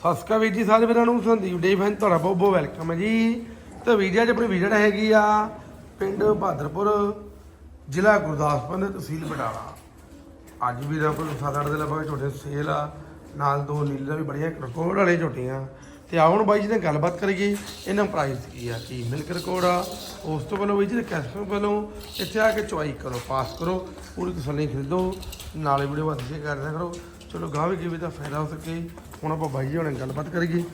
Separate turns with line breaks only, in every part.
ਸਤਿ ਸ਼੍ਰੀ ਅਕਾਲ ਵੀਰ ਜੀ, ਸਾਰੇ ਵੀਰਾਂ ਨੂੰ ਸੰਦੀਪ ਡੇ ਫੈਨ, ਤੁਹਾਡਾ ਬਹੁਤ ਬਹੁਤ ਵੈਲਕਮ ਹੈ ਜੀ। ਤੇ ਵੀਰ ਜੀ, ਅੱਜ ਆਪਣੀ ਵਿਜਟ ਹੈਗੀ ਆ ਪਿੰਡ ਬਹਾਦਰਪੁਰ, ਜ਼ਿਲ੍ਹਾ ਗੁਰਦਾਸਪੁਰ ਤੇ ਤਹਿਸੀਲ ਬਟਾਲਾ। ਅੱਜ ਵੀ ਦਾ ਕੋਲ 7-8 ਦੇ ਲਗਭਗ ਝੋਟੇ ਸੇਲ ਆ। ਨਾਲ ਦੋ ਨੀਲੇ ਵੀ ਬੜੀਆਂ ਰਿਕਾਰਡ ਵਾਲੇ ਝੋਟੀਆਂ। ਤੇ ਆਉਣ ਬਾਈ ਜੀ ਨੇ ਗੱਲਬਾਤ ਕਰੀਏ, ਇਹਨਾਂ ਪ੍ਰਾਈਸ ਕੀ ਆ, ਕੀ ਮਿਲਕ ਰਿਕਾਰਡ ਆ। ਉਸ ਤੋਂ ਪਹਿਲਾਂ ਬਾਈ ਜੀ ਦੇ ਕੈਸਟਰ ਵੱਲੋਂ ਇੱਥੇ ਆ ਕੇ ਚੁਆਈ ਕਰੋ ਪਾਸ ਕਰੋ, ਪੂਰੀ ਤਸੱਲੀ ਖਰੀਦੋ। ਨਾਲੇ ਵੀਡੀਓ ਵੱਧ ਸ਼ੇਅਰ ਕਰਦਿਆ ਕਰੋ। ਚਲੋ ਗਾਹ ਵੀ ਕਿਵੇਂ ਦਾ ਫਾਇਦਾ ਹੋ ਸਕੇ। ਹੁਣ ਆਪਾਂ ਬਾਈ ਜੀ ਹੁਣੇ ਗੱਲਬਾਤ ਕਰੀਏ।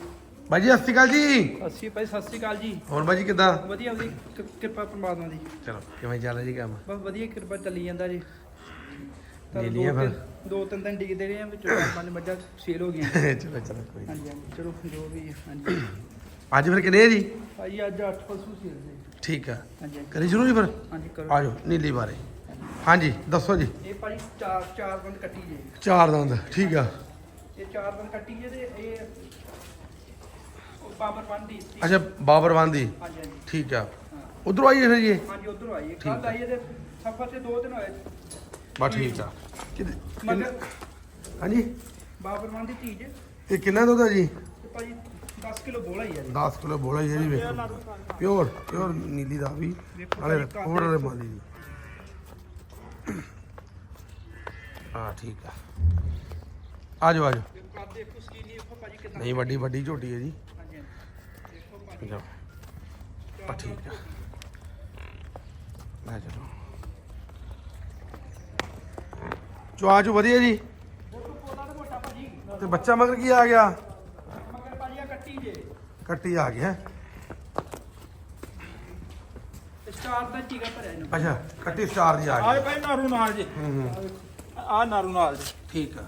ਬਾਈ ਜੀ ਸਤਿ ਸ਼੍ਰੀ ਅਕਾਲ ਜੀ।
ਅਸੀਂ ਭਾਈ ਸਤਿ ਸ੍ਰੀ ਅਕਾਲ ਜੀ।
ਹੋਰ ਬਾਈ ਜੀ ਕਿਦਾਂ?
ਵਧੀਆ ਕਿ- ਕਿਰਪਾ ਪਰਮਾਤਮਾ ਦੀ।
ਚਲੋ ਕਿਵੇਂ ਚੱਲ ਰਿਹਾ ਜੀ ਕੰਮ?
ਬਸ ਵਧੀਆ ਕਿਰਪਾ ਚੱਲੀ ਜਾਂਦਾ ਜੀ। ਤਾਂ
ਲੈ
ਦੋ
ਲਈਏ ਫਿਰ।
ਤਿੰਨ- ਦੋ ਤਿੰਨ ਦਿਨ ਡਿੱਗਦੇ ਰਹੇ ਆ ਵਿੱਚੋਂ ਚਾਰ ਪੰਜ ਮੱਝਾਂ ਸੇਲ ਹੋ ਗਈਆਂ।
ਚਲੋ ਚਲੋ ਕੋਈ ਨੀ।
ਹਾਂਜੀ ਹਾਂਜੀ ਚਲੋ ਜੋ ਵੀ ਹੈ ਹਾਂਜੀ।
ਅੱਜ ਫਿਰ ਕਿੰਨੇ ਜੀ?
ਭਾਈ ਅੱਜ 8 ਪਸ਼ੂ ਸੇਲ ਦੇ।
ਠੀਕ ਆ।
ਹਾਂਜੀ ਹਾਂਜੀ।
ਕਰੀ ਸ਼ੁਰੂ ਜੀ ਫਿਰ?
ਹਾਂਜੀ ਕਰੋ।
ਆ ਜਾਓ ਨੀਲੀ ਬਾਰੇ। ਹਾਂਜੀ ਦੱਸੋ ਜੀ।
ਇਹ ਭਾਈ ਚਾਰ ਚਾਰ ਬੰਦ ਕੱਟੀ ਜੇ।
ਚਾਰ ਦੰਦ ਠੀਕ ਆ।
ਇਹ ਚਾਰ ਬੰਦ ਕੱਟੀ ਜੇ ਤੇ ਇਹ ਉਹ ਬਾਬਰ ਬੰਦੀ
ਅੱਛਾ ਬਾਬਰਵਾਨ ਦੀ।
ਹਾਂਜੀ ਹਾਂਜੀ।
ਠੀਕ ਆ।
ਹਾਂ।
ਉਧਰੋਂ ਆਈ ਹੈ ਫਿਰ ਜੀ?
ਹਾਂਜੀ ਉਧਰੋਂ ਆਈ
ਠੀਕ
ਕੱਲ
ਹੈ।
ਆਈ ਇਹਦੇ ਸਫਰ ਤੇ ਦੋ ਦਿਨ ਹੋਏ।
ਬਸ ਠੀਕ ਆ। ਕਿੰਨੇ- ਹਾਂਜੀ?
ਬਾਬਰ ਬੰਦੀ ਧੀ ਜੇ
ਇਹ ਕਿੰਨਾ ਦੁੱਧ ਆ ਜੀ?
ਭਾਈ 10 ਕਿਲੋ ਬੋਲਾ ਹੀ ਹੈ ਜੀ।
10 ਕਿਲੋ ਬੋਲਾ ਜੀ ਜੀ ਵੇਖੋ। ਪਿਓਰ ਪਿਓਰ ਨੀਲੀ ਦਾ ਵੀ ਨਾਲੇ ਕੋੜ ਵਾਲੇ ਮਾਲੀ ਜੀ ਹਾਂ ਠੀਕ ਆ। ਆ ਜਾਓ ਆ ਜਾਓ
ਕਰਦੇ ਕੁਸਕੀ ਨਹੀਂ,
ਵੱਡੀ ਵੱਡੀ ਝੋਟੀ ਹੈ ਜੀ। ਜਾਓ। ਆ ਠੀਕ ਆ। ਲੈ ਚਲੋ। ਚੁਆਚੂ ਵਧੀਆ ਜੀ।
ਤੇ
ਬੱਚਾ ਮਗਰ ਕੀ ਆ ਗਿਆ?
ਮਗਰ ਭਾਜੀ ਕੱਟੀ ਜੇ
ਕੱਟੀ ਆ ਗਿਆ।
ਸਟਾਰ ਦਾ ਟੀਕਾ
ਅੱਛਾ ਕੱਟੀ ਸਟਾਰ ਦੀ ਆ
ਆਏ
ਗਈ
ਭਾਈ ਨਾਰੂ ਨਾਲ ਜੀ।
ਹੂੰ ਹੂੰ।
ਆ ਨਾਰੂ ਨਾਲ ਜੀ।
ਠੀਕ ਆ।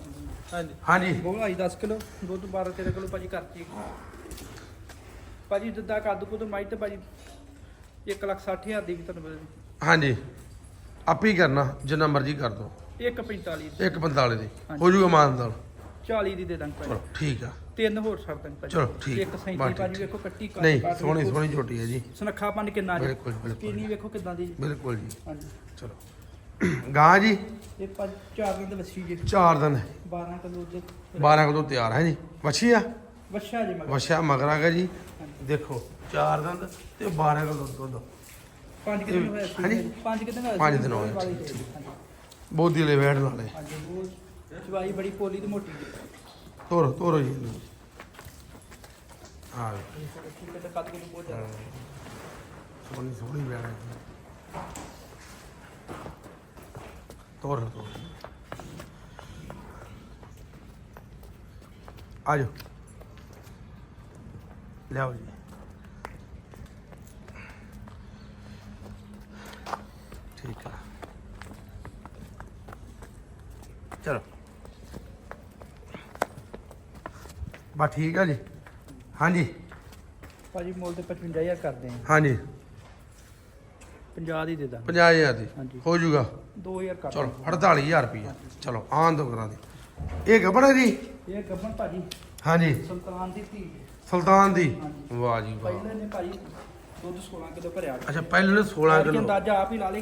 ਹਾਂਜੀ।
ਹਾਂਜੀ।
ਬੋਲਾ ਹੀ 10 ਕਿਲੋ ਦੁੱਧ 12 13 ਕਿਲੋ ਭਾਜੀ ਕਰਤੀ। ਭਾਜੀ ਦੁੱਧਾ ਕੱਦ ਕੁਦ ਮਾਈ ਤੇ ਭਾਜੀ 1 ਲੱਖ 60 ਹਜ਼ਾਰ ਦੀ ਵੀ ਤੁਹਾਨੂੰ ਪਤਾ
ਹਾਂਜੀ। ਆਪੇ ਕਰਨਾ ਜਿੰਨਾ ਮਰਜ਼ੀ ਕਰ ਦੋ।
145
145 ਦੀ।
ਹਾਂਜੀ।
ਹੋ ਜੂਗਾ ਮਾਨਦਾਰ
40 ਦੀ ਦੇ ਦਾਂਗੇ ਭਾਜੀ।
ਠੀਕ ਆ।
ਤਿੰਨ ਹੋਰ ਭਾਜੀ।
ਚਲੋ, ਠੀਕ।
ਇੱਕ 37
ਬਸ
ਭਾਜੀ
ਠੀਕ।
ਵੇਖੋ ਕੱਟੀ ਕੱਦ
ਨਹੀਂ
ਕੱਦ
ਸੋਹਣੀ
ਵੇਖੋ।
ਸੋਹਣੀ ਝੋਟੀ ਹੈ ਜੀ।
ਸੁਨੱਖਾ ਪੰਨ ਕਿੰਨਾ ਜੀ।
ਬਿਲਕੁਲ, ਬਿਲਕੁਲ।
ਕਿੰਨੀ ਵੇਖੋ ਕਿਦਾਂ ਦੀ। ਜੀ
ਬਿਲਕੁਲ ਜੀ।
ਹਾਂਜੀ।
ਚਲੋ। ਗਾਂ ਜੀ?
ਇਹ ਭਾਜੀ ਚਾਰ ਦਿਨ ਦੇ ਵੱਛੀ ਜੀ।
ਚਾਰ ਦਿਨ।
12 ਕਿਲੋ ਦੇ।
12 ਕਿਲੋ ਤਿਆਰ ਹੈ ਜੀ। ਵੱਛੀ ਆ?
ਵੱਛਾ ਜੀ ਮਗਰ।
ਵਛਿਆ ਮਗਰ ਆ ਗਿਆ ਜੀ। ਦੇਖੋ ਚਾਰ ਦਿਨ ਤੇ 12 ਕਿਲੋ ਦੁੱਧ
ਪੰਜ ਕਿਤੇ ਹੋਇਆ ਸੀ।
ਹਾਂਜੀ?
ਪੰਜ ਕਿਤੇ ਹੋਇਆ
ਪੰਜ ਦਿਨ ਹੋਏ,
ਵਾਲੀ
ਠੀਕ,
ਹਾਂਜੀ।
ਬੋਦੀ ਲੈ ਵੇੜ ਨਾਲੇ
ਹਾਂਜੀ ਉਹ ਚਵਾਈ ਬੜੀ ਪੋਲੀ ਤੇ ਮੋਟੀ ਜੀ।
ਤੋਰੋ ਤੋਰੋ ਜੀ। ਇਹਨੂੰ। ਹਾਂ
ਠੀਕ ਹੈ ਤੇ ਕੱਦ ਕੁਦ ਬਹੁਤ
ਸੋਹਣੀ ਸੋਹਣੀ ਵੇੜ ਹੈ ਤੋਰੋ ਤੋਰੋ। ਲਿਆਓ ਜੀ। ਠੀਕ ਆ ਚਲੋ ਬਾ ਠੀਕ ਆ ਜੀ। ਹਾਂਜੀ।
ਭਾਜੀ ਮੁੱਲ ਤੇ 55000 ਕਰਦੇ ਆ।
ਹਾਂਜੀ।
50 ਦੀ ਦੇ ਦਾਂ
50000 ਦੀ।
ਹਾਂਜੀ।
ਹੋ ਜਾਊਗਾ
2000 ਕਰ
ਚਲੋ 48000 ਰੁਪਏ ਚਲੋ ਆਨ ਦੋ ਕਰਾਂ ਦੇ। ਇਹ ਗੱਬੜ ਹੈ ਜੀ?
ਇਹ ਗੱਬਨ ਭਾਜੀ।
ਹਾਂਜੀ।
ਸੁਲਤਾਨ ਦੀ ਧੀ।
ਸੁਲਤਾਨ ਦੀ। ਵਾਹ ਜੀ ਵਾਹ।
ਪਹਿਲੇ ਨੇ ਭਾਜੀ ਦੁੱਧ 16 ਕਿਲੋ ਭਰਿਆ।
ਅੱਛਾ ਪਹਿਲੇ ਨੇ 16
ਕਿ
ਕਿਲੋ।
ਅੰਦਾਜ਼ਾ ਆਪ ਹੀ ਲਾ ਲੇ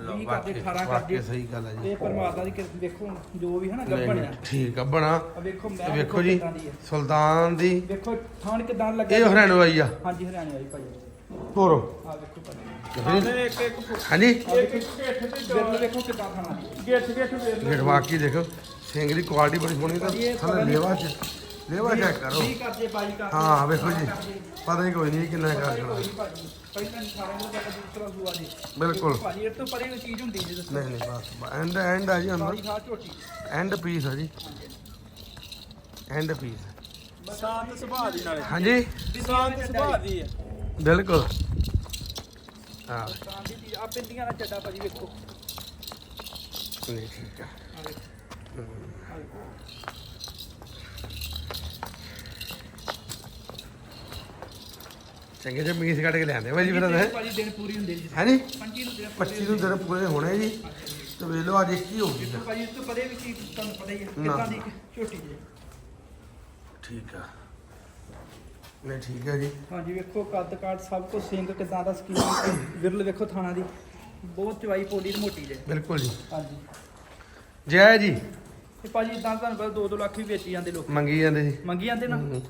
20 ਕਰਦੇ 18 ਕਰਦੇ।
ਸਹੀ ਗੱਲ ਹੈ ਜੀ।
ਇਹ ਪਰਮਾਤਮਾ ਦੀ ਕਿਰਪਾ ਵੇਖੋ ਹੁਣ ਜੋ ਵੀ ਹੈ ਨਾ
ਨਹੀਂ,
ਗੱਬਣ
ਨਹੀਂ,
ਆ।
ਠੀਕ ਗੱਬਣਾ
ਆ ਵੇਖੋ ਮੈਂ
ਇਹ ਵੇਖੋ ਜੀ
ਕਿੱਦਾਂ ਦੀ ਹੈ।
ਸੁਲਤਾਨ ਦੀ।
ਵੇਖੋ ਥਾਣ ਕਿਦਾਂ ਲੱਗਾ
ਇਹ ਹਰਿਆਣਾ ਆਈ ਆ।
ਹਾਂਜੀ ਹਰਿਆਣੇ ਵਾਲੀ ਭਾਜੀ
ਤੋਰੋ
ਆ ਵੇਖੋ ਭਾਜੀ
ਆਨੇ ਇੱਕ ਇੱਕ
ਹਾਂਜੀ।
ਆ
ਇੱਕ
ਵੇਖੋ
ਇੱਕ ਗੇਠ ਤੇ
ਬਿਰਲ ਵੇਖੋ ਕਿਦਾਂ ਖਾਣਾ
ਗੇਠ ਗੇਠ ਵੇਰ
ਗੇਟ ਵਾਕੀ ਦੇਖੋ ਸਿੰਘ ਦੀ ਕੁਆਲਿਟੀ ਬੜੀ ਸੋਹਣੀ ਤਾਂ ਥੱਲੇ ਲੇਵਾ ਚ ਲੇਵਾ ਚੈੱਕ ਕਰੋ।
20 ਕਰਦੇ 22 ਕਰਦੇ
ਹਾਂ ਵੇਖੋ ਜੀ। ਪਤਾ ਹੀ ਕੋਈ ਨਹੀਂ ਕਿੰਨਾ
ਪਤਾ
ਕਰ ਦੇਣਾ
ਪਹਿਲਾਂ ਖਾਣੇ ਦਾ ਤਾਂ ਦੂਸਰਾ ਦੂਆ ਜੀ
ਬਿਲਕੁਲ।
ਭਾਜੀ ਇਹ ਤੋਂ ਪਰੇ ਕੋਈ ਚੀਜ਼ ਹੁੰਦੀ ਜੀ ਦੱਸੋ।
ਨਹੀਂ ਨਹੀਂ ਬਸ ਐਂਡ ਐਂਡ ਆ ਜੀ ਅੰਦਰ। ਐਂਡ ਪੀਸ ਆ ਜੀ। ਐਂਡ ਪੀਸ
ਸ਼ਾਂਤ ਸੁਭਾਅ ਦੀ ਨਾਲੇ।
ਹਾਂਜੀ?
ਸ਼ਾਂਤ ਸੁਭਾਅ ਦੀ ਹੈ
ਬਿਲਕੁਲ। ਹਾਂ।
ਆ ਪਿੰਡੀਆਂ ਦਾ ਚੱਡਾ ਭਾਜੀ ਵੇਖੋ।
ਨਹੀਂ ਠੀਕ ਆ
ਆ ਵੇਖੋ ਆ ਵੇਖੋ
ਚੰਗੇ ਜਿਹੇ ਮੀਸ ਕੱਢ ਕੇ ਲਿਆਂਦੇ ਭਾਜੀ ਫਿਰ ਇਹ।
ਭਾਜੀ ਦਿਨ ਪੂਰੀ ਹੁੰਦੀ ਜੀ। ਨੂੰ ਦਿਨ ਪੂਰੇ
25 ਨੂੰ ਦਿਨ ਪੂਰੇ ਹੋਣੇ ਜੀ। ਤੇ ਵੇਖ ਲਓ ਅੱਜ ਕੀ ਹੋ। ਗਿਆ।
ਭਾਜੀ ਇਸ ਤੋਂ ਪਰੇ ਵੀ ਚੀਜ਼ ਤੁਹਾਨੂੰ ਪਤਾ ਹੀ ਹੈ
ਨਾ।
ਕਿੱਦਾਂ ਦੀ ਝੋਟੀ ਜੀ।
ਠੀਕ ਆ। ਨਹੀਂ ਠੀਕ ਹੈ ਜੀ।
ਹਾਂਜੀ ਵੇਖੋ ਕੱਦ ਕਾਟ ਸਭ ਕੁਝ ਸਿੰਘ ਕਿਦਾਂ ਦਾ ਸਕੀਮ ਵਿਰਲ ਵੇਖੋ ਥਾਣਾ ਦੀ। ਬਹੁਤ ਚਵਾਈ ਪੋਲੀ ਤੇ ਮੋਟੀ ਜੇ।
ਬਿਲਕੁਲ ਜੀ।
ਹਾਂਜੀ।
ਜੈ ਜੀ।
ਇਹ ਭਾਜੀ ਇਦਾਂ ਤੁਹਾਨੂੰ ਪਤਾ 2-2 ਲੱਖ ਵੀ ਵੇਚੀ ਜਾਂਦੇ ਲੋਕ।
ਮੰਗੀ ਜਾਂਦੇ ਜੀ।
ਮੰਗੀ ਜਾਂਦੇ ਨਾ?
ਹੂੰ।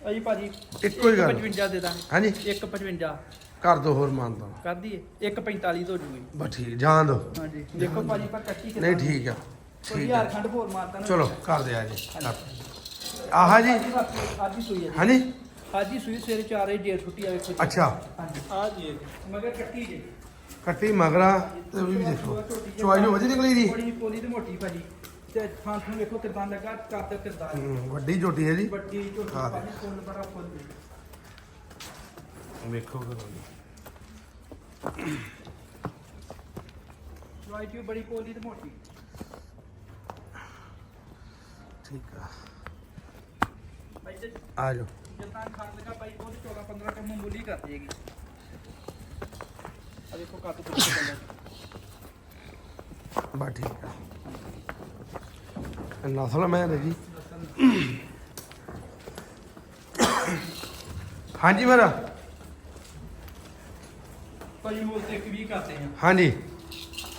ਅਜੀ ਭਾਜੀ
ਇੱਕੋ ਹੀ ਗੱਲ।
55 ਦੇ ਦਾਂਗੇ।
ਹਾਂਜੀ।
155
ਕਰ ਦੋ ਹੋਰ ਮੰਨਦਾ
ਕਰ ਦਈਏ? 145 ਤੋਂ ਜੂਗੀ।
ਬਸ ਠੀਕ ਜਾਣ ਦੋ।
ਹਾਂਜੀ। ਦੇਖੋ ਭਾਜੀ ਪਰ ਕੱਟੀ
ਨਹੀਂ ਠੀਕ ਆ।
ਕੋਈ
ਠੀਕ ਆ।
ਖੰਡ ਹੋਰ ਮਾਰਤਾ ਨਾ।
ਚਲੋ ਕਰ ਦੇ ਆ ਜੀ। ਕਰ। ਆਹਾ ਜੀ।
ਅੱਜ ਹੀ ਸੂਈ ਹੈ
ਹਾਂਜੀ।
ਅੱਜ ਹੀ ਸੂਈ ਸਵੇਰੇ 4 ਵਜੇ ਜੇਰ ਛੁੱਟੀ ਆਵੇ ਖੁਦ
ਅੱਛਾ।
ਹਾਂਜੀ।
ਆ ਜੀ।
ਮਗਰ ਕੱਟੀ ਜੇ।
ਕੱਟੀ ਮਗਰਾ ਤੇ ਵੀ ਦੇਖੋ ਚੁਆਈ ਜੋ ਵਧੀ ਨਿਕਲੀ
ਬੜੀ ਪੋਲੀ ਤੇ ਮੋਟੀ ਭਾਜੀ। ਤੇ ਥਾਂ ਥਾਂ ਵੇਖੋ ਕਿਦਾਂ ਲੱਗਾ ਕੱਦ ਕਿਦਾਂ
ਹੂੰ, ਵੱਡੀ ਝੋਟੀ ਹੈ ਜੀ।
ਵੱਡੀ ਝੋਟੀ
ਹਾਂ।
ਭਾਜੀ ਫੁੱਲ ਬੜਾ ਫੁੱਲ
ਵੇਖੋ ਕਰੋ ਜੀ।
ਚੁਆਈ ਚੂ ਬੜੀ ਪੋਲੀ ਤੇ ਮੋਟੀ।
ਠੀਕ ਆ। ਆ ਜਾਓ।
ਜਿੱਦਾਂ ਖਾਣ ਲੱਗਾ ਭਾਈ ਉਹ 14 15 ਕੰਮ ਮੁੱਲੀ ਕਰ ਦੇਗੀ ਆ ਦੇਖੋ ਕੱਦ ਕੁੱਟ ਕੇ
ਬਸ ਠੀਕ ਆ। ਇਹ ਨਸਲ ਮੈਂ ਜੀ ਹਾਂਜੀ ਮੇਰਾ
ਭਾਜੀ ਮੁੱਲ ਤੇ ਇੱਕ ਵੀ ਕਰਦੇ ਆ
ਹਾਂਜੀ।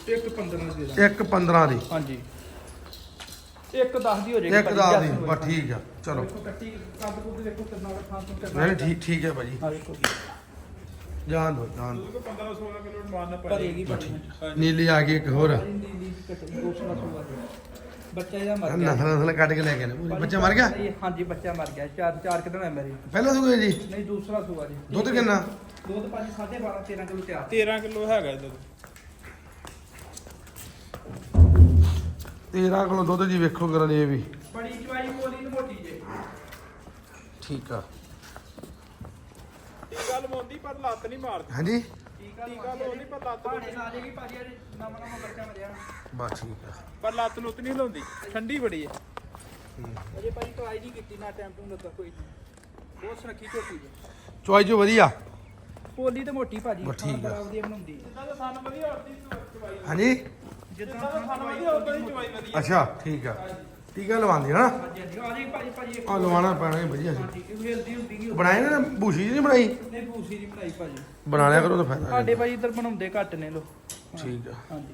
ਇੱਕ 15 ਦੇ ਦਾਂ
ਇੱਕ 15 ਦੀ।
ਹਾਂਜੀ। ਇੱਕ 10 ਦੀ ਹੋ ਜਾਏਗੀ
ਇੱਕ 10 ਦੀ ਬਸ ਠੀਕ ਆ ਚਲੋ।
ਦੇਖੋ ਕੱਟੀ ਕੱਦ ਕੁੱਟ ਦੇਖੋ ਕਿੰਨਾ ਦਾ ਖਾਣ ਤੋਂ
ਨਹੀਂ ਠੀਕ ਠੀਕ ਹੈ ਭਾਜੀ।
ਦੇਖੋ।
ਜਾਣ ਦੋ।
ਉਹਦੇ ਕੋਲ 15 16 ਕਿਲੋ ਮਾਰਨਾ
ਭਾਜੀ
ਨੀਲੀ ਆ ਗਈ ਇੱਕ ਹੋਰ।
ਨੀਲੀ ਦੀ ਕੱਟੀ ਦੇ ਬੱਚਾ ਇਹਦਾ ਮਰ ਗਿਆ।
ਨਸਲ ਨਸਲ ਕੱਢ ਕੇ ਲੈ ਕੇ ਨੇ ਪੂਰੀ। ਬੱਚਾ ਮਰ ਗਿਆ?
ਨਹੀਂ, ਹਾਂਜੀ ਬੱਚਾ ਮਰ ਗਿਆ। ਚਾਰ ਚਾਰ ਕਿਦਾਂ ਹੈ ਮੇਰੀ?
ਪਹਿਲਾ ਸੂਏ ਜੀ?
ਨਹੀਂ ਦੂਸਰਾ ਸੂਆ ਜੀ।
ਦੁੱਧ ਕਿੰਨਾ?
ਦੁੱਧ ਭਾਜੀ 12.5 13 ਕਿਲੋ ਤਿਆਰ।
13 ਕਿਲੋ ਹੈਗਾ ਇਹਦਾ
13 ਕਿਲੋ ਦੁੱਧ ਜੀ ਵੇਖੋ ਕਰਨ ਇਹ ਵੀ।
ਬੜੀ ਚਵਾਈ ਬੋਲੀ ਤੇ ਮੋਟੀ ਜੇ।
ਠੀਕ ਆ।
ਇਹ ਗੱਲ ਮੋਂਦੀ ਪਰ ਲੱਤ ਨਹੀਂ ਮਾਰਦੀ।
ਹਾਂਜੀ?
ਟੀਕਾ
ਟੀਕਾ ਲਾਉਣੀ ਪਰ ਲੱਤ
ਭਾੜੇ ਨਾਲ ਜੇਗੀ ਭਾਜੀ ਇਹ ਨਵਾਂ ਨਵਾਂ ਬੱਚਾ ਮਰਿਆ
ਬਸ ਠੀਕ ਆ।
ਪਰ ਲੱਤ ਲੁੱਤ ਨਹੀਂ ਲਾਉਂਦੀ ਠੰਡੀ ਬੜੀ ਹੈ।
ਅਜੇ ਭਾਜੀ ਟਰਾਈ ਨਹੀਂ ਕੀਤੀ ਨਾ ਟਾਈਮ ਟੂ ਲੱਗਾ ਕੋਈ ਨਹੀਂ। ਬਹੁਤ ਸੁਨੱਖੀ ਝੋਟੀ ਜੇ
ਚੁਆਈ ਜੋ ਵਧੀਆ।
ਪੋਲੀ ਤੇ ਮੋਟੀ ਭਾਜੀ
ਬਸ ਠੀਕ ਆ।
ਬੜਾ ਵਧੀਆ ਬਣਾਉਂਦੀ
ਜਿੱਦਾਂ ਦਾ ਸਾਨੂੰ ਵਧੀਆ ਹੁੰਦੀ ਚਵਾਈ।
ਹਾਂਜੀ?
ਜਿੱਦਾਂ
ਜਿੱਦਾਂ ਦਾ ਸਾਨੂੰ ਵਧੀਆ ਉਦਾਂ ਦੀ ਚਵਾਈ ਵਧੀਆ।
ਅੱਛਾ ਠੀਕ ਆ। ਟੀਕਾ ਲਵਾਉਂਦੇ ਹਨਾ
ਹਾਂਜੀ ਹਾਂਜੀ। ਆ ਜੀ ਭਾਜੀ ਭਾਜੀ। ਇੱਕ
ਆ ਲਵਾਉਣਾ ਪੈਣਾ ਜੀ ਵਧੀਆ ਸੀ
ਹਾਂਜੀ ਇਹ ਹੈਲਦੀ ਹੁੰਦੀ ਨਹੀਂ
ਬਣਾਏ ਨਾ ਬੂਸ਼ੀ ਜੀ ਨਹੀਂ ਬਣਾਈ?
ਨਹੀਂ ਭੂਸੀ ਦੀ ਬਣਾਈ ਭਾਜੀ।
ਬਣਾ ਲਿਆ ਕਰੋ ਤਾਂ ਫਾਇਦਾ
ਸਾਡੇ
ਹੈ।
ਭਾਜੀ ਇੱਧਰ ਬਣਾਉਂਦੇ ਘੱਟ ਨੇ ਲੋ।
ਠੀਕ ਆ।
ਹਾਂਜੀ।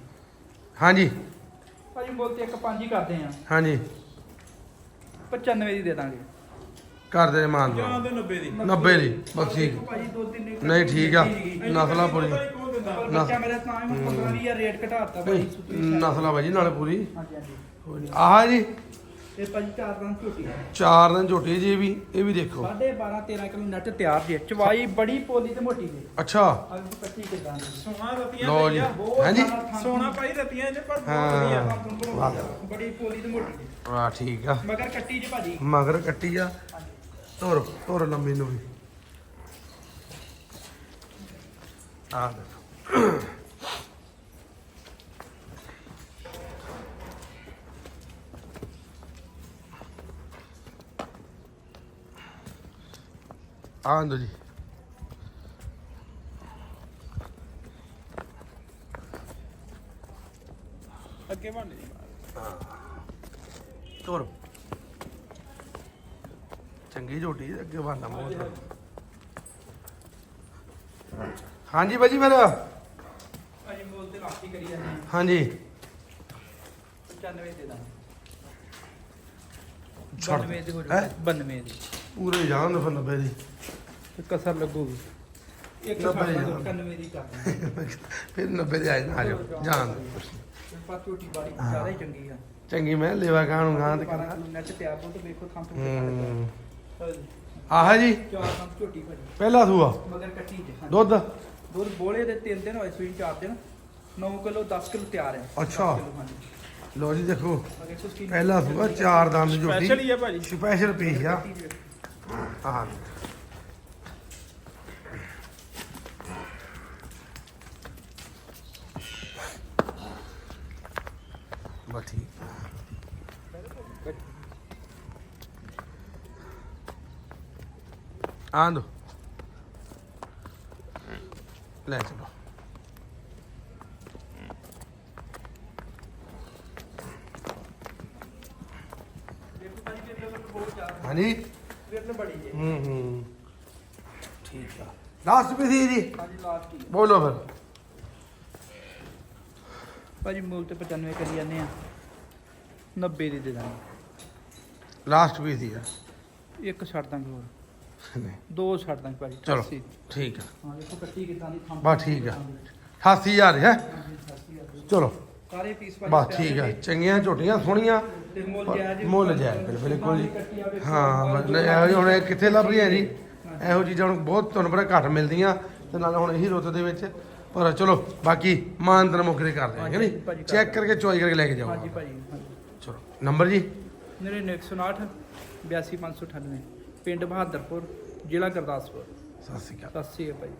ਹਾਂਜੀ।
ਭਾਜੀ ਬੋਲ ਤੇ ਇੱਕ ਪੰਜ ਹੀ ਕਰਦੇ ਆ
ਹਾਂਜੀ।
95 ਦੀ ਦੇ ਦਾਂਗੇ।
ਕਰ ਦੇ ਮਾਨ ਦੋ
ਦੇ 90 ਦੀ।
90 ਦੀ ਬਸ ਠੀਕ।
ਭਾਜੀ ਦੋ ਤਿੰਨ ਇੱਕ
ਨਹੀਂ ਠੀਕ ਆ। ਨਸਲਾ ਪੂਰੀ
ਪਰ ਬੱਚਾ ਮੇਰਾ ਤਾਂ ਹੀ 15 20 ਰੇਟ ਘਟਾਤਾ ਸੁੱਤੀ
ਨਸਲਾ ਭਾਜੀ ਨਾਲੇ ਪੂਰੀ।
ਹਾਂਜੀ ਹਾਂਜੀ।
ਆਹ ਜੀ।
ਇਹ ਭਾਜੀ ਚਾਰ ਰਾਂ ਝੋਟੀ
ਚਾਰ ਦਿਨ ਝੋਟੀ ਜੀ ਇਹ ਵੀ ਇਹ ਵੀ ਦੇਖੋ।
ਸਾਢੇ 12 13 ਕਿਲੋ ਨੱਟ ਤਿਆਰ ਜੇ। ਚਵਾਈ ਬੜੀ ਪੋਲੀ ਤੇ ਮੋਟੀ ਜੇ।
ਅੱਛਾ।
ਅੱਜ ਕੱਟੀ ਕਿਦਾਂ ਦੀ।
ਸੋਨਾ ਰਤੀਆਂ
ਲਓ ਜੀ।
ਪਈਆਂ।
ਬਹੁਤ
ਹਾਂਜੀ?
ਜ਼ਿਆਦਾ ਥਾਂ
ਸੋਨਾ ਪਾਈ ਰਤੀਆਂ ਨੇ ਪਰ ਬਹੁਤ
ਹਾਂ।
ਵਧੀਆ
ਵਾਹ।
ਬੜੀ ਪੋਲੀ ਤੇ ਮੋਟੀ ਜੇ।
ਵਾਹ ਠੀਕ ਆ।
ਮਗਰ ਕੱਟੀ ਜੇ ਭਾਜੀ।
ਮਗਰ ਕੱਟੀ ਆ। ਧੁਰ ਧੁਰ ਲੰਮੀ ਨੂੰ ਵੀ। ਆ ਦੇਖੋ। ਆਂਦੋ ਜੀ।
ਅੱਗੇ ਬਣ ਜੀ
ਧੁਰ। ਚੰਗੀ ਝੋਟੀ ਹੈ, ਅੱਗੇ ਬਾਨਾ ਬਹੁਤ ਹਾਂਜੀ ਬਾਜੀ ਮੇਰਾ
ਭਾਜੀ ਬੋਲ ਤੇ ਲਾਸਟੀ ਕਰੀ ਜਾਂਦੇ
ਹਾਂਜੀ।
95 ਦੇ ਦਾਂ
ਛੱਡ।
92 ਦੀ ਹੋ
ਹੈਂ?
ਜਾਊ 92 ਦੀ।
ਪੂਰੇ ਜਾਣ ਦੋ ਫਿਰ 90 ਦੀ।
ਤੇ ਕਸਰ ਲੱਗੂਗੀ। ਇੱਕ
ਨੱਬੇ ਦੀ
ਸਾਡਾ 91 ਦੀ ਕਰ
ਫਿਰ 90 ਦੇ ਆਏ ਨਾ ਆ ਜਾਓ ਜਾਣ ਦਿਓ।
ਪਰ ਝੋਟੀ ਬਾੜੀ ਜ਼ਿਆਦਾ ਹੀ ਚੰਗੀ ਆ।
ਚੰਗੀ ਮੈਂ ਲੇਵਾ ਗਾਂ ਨੂੰ ਗਾਂ ਤੇ
12
ਕਰਨਾ
ਕਿਲੋ ਨੱਟ ਤਿਆਰ ਹੋ ਤੇ ਵੇਖੋ ਥਾਂ ਤੋਂ
ਹੂੰ। ਆਹ ਜੀ।
ਚਾਰ ਥਾਂ ਝੋਟੀ ਭਾਜੀ
ਪਹਿਲਾ ਸੂਆ।
ਮਗਰ ਕੱਟੀ ਜੇ ਹਾਂਜੀ।
ਦੁੱਧ।
ਦੁੱਧ ਬੋਲੇ ਦੇ 3 ਦਿਨ ਹੋਏ ਸੂਈ 4 ਦਿਨ। 9 ਕਿਲੋ 10 ਕਿਲੋ ਤਿਆਰ ਹੈ।
ਅੱਛਾ।
10 ਕਿਲੋ, ਹਾਂਜੀ।
ਲੋ ਜੀ ਦੇਖੋ।
ਅਗੇ
ਪਹਿਲਾ ਸੂਆ ਚਾਰ ਦੰਦ
ਸਪੈਸ਼ਲ
ਝੋਟੀ।
ਹੀ ਹੈ ਭਾਜੀ।
ਸਪੈਸ਼ਲ ਪੀਸ ਆ।
ਕੱਟੀ ਜੇ।
ਠੀਕ ਆ। ਆਂਦੋ ਲੈ ਚਲੋ ਹਾਂਜੀ
ਵਿਰਨ ਬੜੀ ਜੇ।
ਹੂੰ ਹੂੰ। ਠੀਕ ਆ। ਲਾਸਟ ਪੀ ਸੀ ਜੀ?
ਹਾਂਜੀ ਲਾਸਟ ਹੀ
ਬੋਲੋ ਫਿਰ।
ਭਾਜੀ ਮੁੱਲ ਤੇ 95 ਕਰੀ ਜਾਂਦੇ ਆ। 90 ਦੀ ਦੇ ਦਾਂਗੇ।
ਲਾਸਟ ਪੀਸ ਦੀ ਆ।
ਇੱਕ ਛੱਡ ਦਾਂਗੇ ਹੋਰ।
ਨਹੀਂ,
ਦੋ ਛੱਡ ਦਾਂਗੇ ਭਾਜੀ
ਚਲੋ
88
ਠੀਕ ਆ।
ਹਾਂ ਦੇਖੋ ਕੱਟੀ ਕਿਦਾਂ ਦੀ ਥੰਮ
ਬਸ ਠੀਕ ਆ। 88000 ਹੈ। ਚਲੋ।
ਸਾਰੇ ਪੀਸ ਭਾਜੀ
ਬਸ ਠੀਕ ਆ। ਚੰਗੀਆਂ ਝੋਟੀਆਂ ਸੋਹਣੀਆਂ
ਤੇ ਮੁੱਲ ਜਾਇਜ਼
ਮੁੱਲ ਜਾਇਜ਼, ਬਿਲਕੁਲ, ਬਿਲਕੁਲ ਜੀ। ਹਾਂ ਇਹੋ ਜਿਹੀ ਹੁਣ ਇਹ ਕਿੱਥੇ ਲੱਭ ਰਹੀਆਂ ਜੀ? ਇਹੋ ਚੀਜ਼ਾਂ ਹੁਣ ਬਹੁਤ ਤੁਹਾਨੂੰ ਪਤਾ ਘੱਟ ਮਿਲਦੀਆਂ ਤੇ ਨਾਲ ਹੁਣ ਇਹੀ ਰੁੱਤ ਦੇ ਵਿੱਚ। ਪਰ ਚਲੋ ਬਾਕੀ ਮਾਨਤਨ ਮੁੱਖ ਦੇ ਕਰਦੇ ਹਾਂ ਕਿ ਨਹੀਂ?
ਕਰ
ਚੈੱਕ ਕਰਕੇ ਚੋਈ ਕਰਕੇ ਲੈ ਕੇ ਜਾਓ।
ਹਾਂਜੀ ਭਾਜੀ ਹਾਂਜੀ।
ਚਲੋ ਨੰਬਰ ਜੀ?
99 82598 ਪਿੰਡ ਬਹਾਦਰਪੁਰ ਜ਼ਿਲ੍ਹਾ ਗੁਰਦਾਸਪੁਰ।
ਸਤਿ ਸ਼੍ਰੀ ਅਕਾਲ।
ਸਤਿ ਸ਼੍ਰੀ ਅਕਾਲ ਭਾਜੀ।